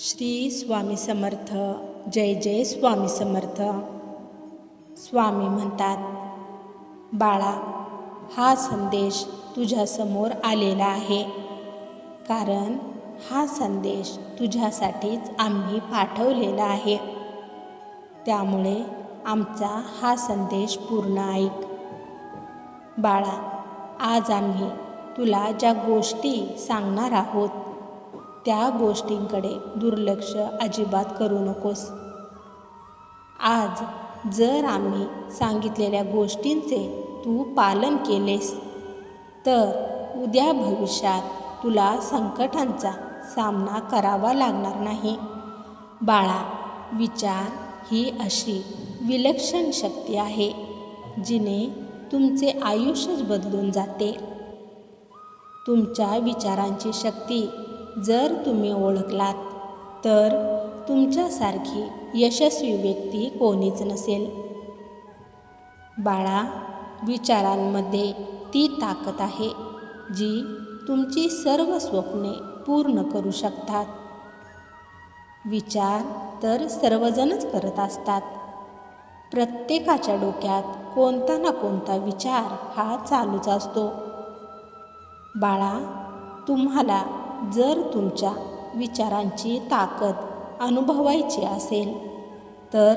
श्री स्वामी समर्थ जय जय स्वामी समर्थ. स्वामी म्हणतात बाळा हा संदेश तुझ्यासमोर आलेला आहे. कारण हा संदेश तुझ्यासाठीच आम्ही पाठवलेला आहे. त्यामुळे आमचा हा संदेश पूर्ण ऐक. बाळा आज आम्ही तुला ज्या गोष्टी सांगणार आहोत त्या गोष्टींकडे दुर्लक्ष अजिबात करू नकोस. आज जर आम्ही सांगितलेल्या गोष्टींचे तू पालन केलेस तर उद्या भविष्यात तुला संकटांचा सामना करावा लागणार नाही. बाळा विचार ही अशी विलक्षण शक्ती आहे जिने तुमचे आयुष्यच बदलून जाते. तुमच्या विचारांची शक्ती जर तुम्ही ओळखलात तर तुमच्यासारखी यशस्वी व्यक्ती कोणीच नसेल. बाळा विचारांमध्ये ती ताकद आहे जी तुमची सर्व स्वप्ने पूर्ण करू शकतात. विचार तर सर्वजणच करत असतात. प्रत्येकाच्या डोक्यात कोणता ना कोणता विचार हा चालूच असतो. बाळा तुम्हाला जर तुमच्या विचारांची ताकद अनुभवायची असेल तर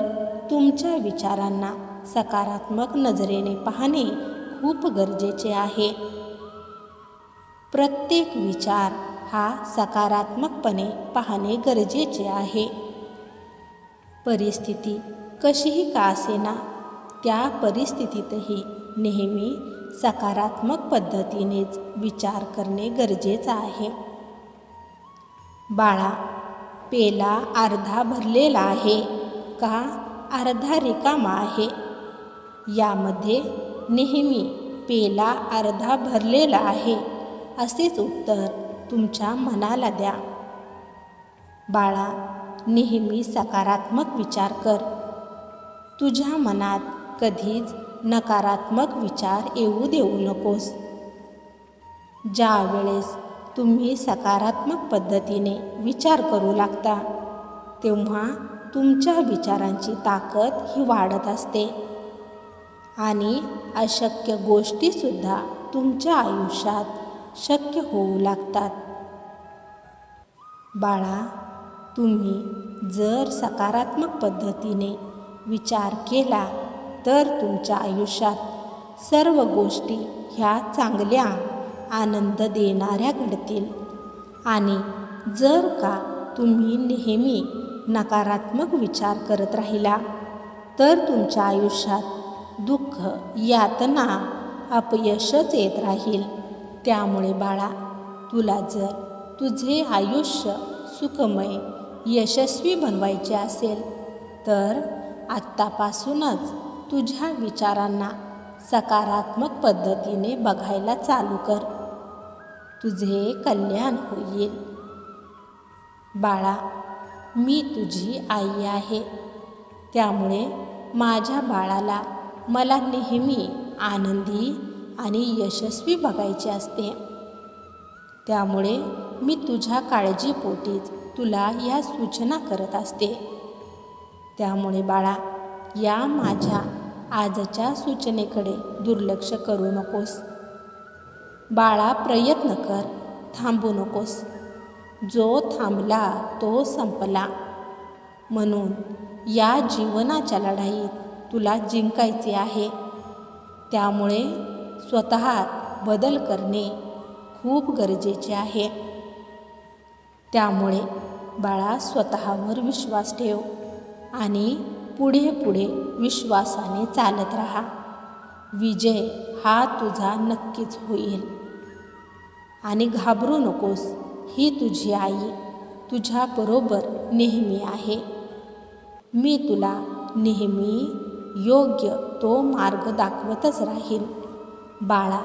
तुमच्या विचारांना सकारात्मक नजरेने पाहणे खूप गरजेचे आहे. प्रत्येक विचार हा सकारात्मकपणे पाहणे गरजेचे आहे. परिस्थिती कशीही का असेना त्या परिस्थितीतही नेहमी सकारात्मक पद्धतीनेच विचार करणे गरजेचं आहे. बाळा पेला अर्धा भरलेला आहे का अर्धा रिकामा आहे? यामध्ये नेहमी पेला अर्धा भरलेला आहे असेच उत्तर तुमच्या मनाला द्या. बाळा नेहमी सकारात्मक विचार कर. तुझ्या मनात कधीच नकारात्मक विचार येऊ देऊ नकोस. ज्या वेळेस तुम्ही सकारात्मक पद्धतीने विचार करू लागता. तेव्हा तुमच्या विचारांची ताकद ही वाढत असते. आणि अशक्य गोष्टीसुद्धा तुमच्या आयुष्यात शक्य होऊ लागतात. बाळा तुम्ही जर सकारात्मक पद्धतीने विचार केला तर तुमच्या आयुष्यात सर्व गोष्टी ह्या चांगल्या आनंद देणाऱ्या घडतील. आणि जर का तुम्ही नेहमी नकारात्मक विचार करत राहिला तर तुमच्या आयुष्यात दुःख यातना अपयशच येत राहील. त्यामुळे बाळा तुला जर तुझे आयुष्य सुखमय यशस्वी बनवायचे असेल तर आत्तापासूनच तुझ्या विचारांना सकारात्मक पद्धतीने बघायला चालू कर. तुझे कल्याण होईल. बाळा मी तुझी आई आहे. त्यामुळे माझ्या बाळाला मला नेहमी आनंदी आणि यशस्वी बघायचे असते. त्यामुळे मी तुझ्या काळजीपोटीच तुला या सूचना करत असते. त्यामुळे बाळा या माझ्या आजच्या सूचनेकडे दुर्लक्ष करू नकोस. बाळा प्रयत्न कर. थांबू नकोस. जो थांबला तो संपला. म्हणून या जीवनाच्या लढाईत तुला जिंकायचे आहे. त्यामुळे स्वतःत बदल करणे खूप गरजेचे आहे. त्यामुळे बाळा स्वतःवर विश्वास ठेव आणि पुढे पुढे विश्वासाने चालत राहा. विजय हा तुझा नक्कीच होईल. आणि घाबरू नकोस. ही तुझी आई तुझ्याबरोबर नेहमी आहे. मी तुला नेहमी योग्य तो मार्ग दाखवतच राहील बाळा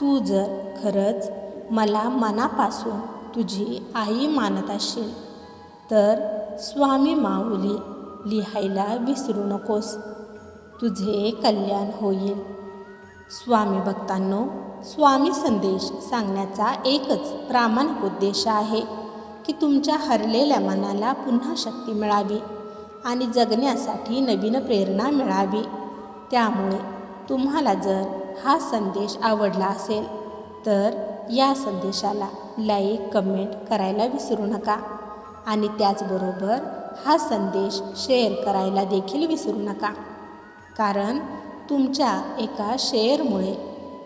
तू जर खरंच मला मनापासून तुझी आई मानत असेल तर स्वामी माऊली लिहायला विसरू नकोस. तुझे कल्याण होईल. स्वामी भक्तांनो स्वामी संदेश सांगण्याचा एकच प्रामाणिक उद्देश आहे की तुमच्या हरलेल्या मनाला पुन्हा शक्ती मिळावी आणि जगण्यासाठी नवीन प्रेरणा मिळावी. त्यामुळे तुम्हाला जर हा संदेश आवडला असेल तर या संदेशाला लाईक कमेंट करायला विसरू नका आणि त्याचबरोबर हा संदेश शेअर करायला देखील विसरू नका. कारण तुमच्या एका शेअरमुळे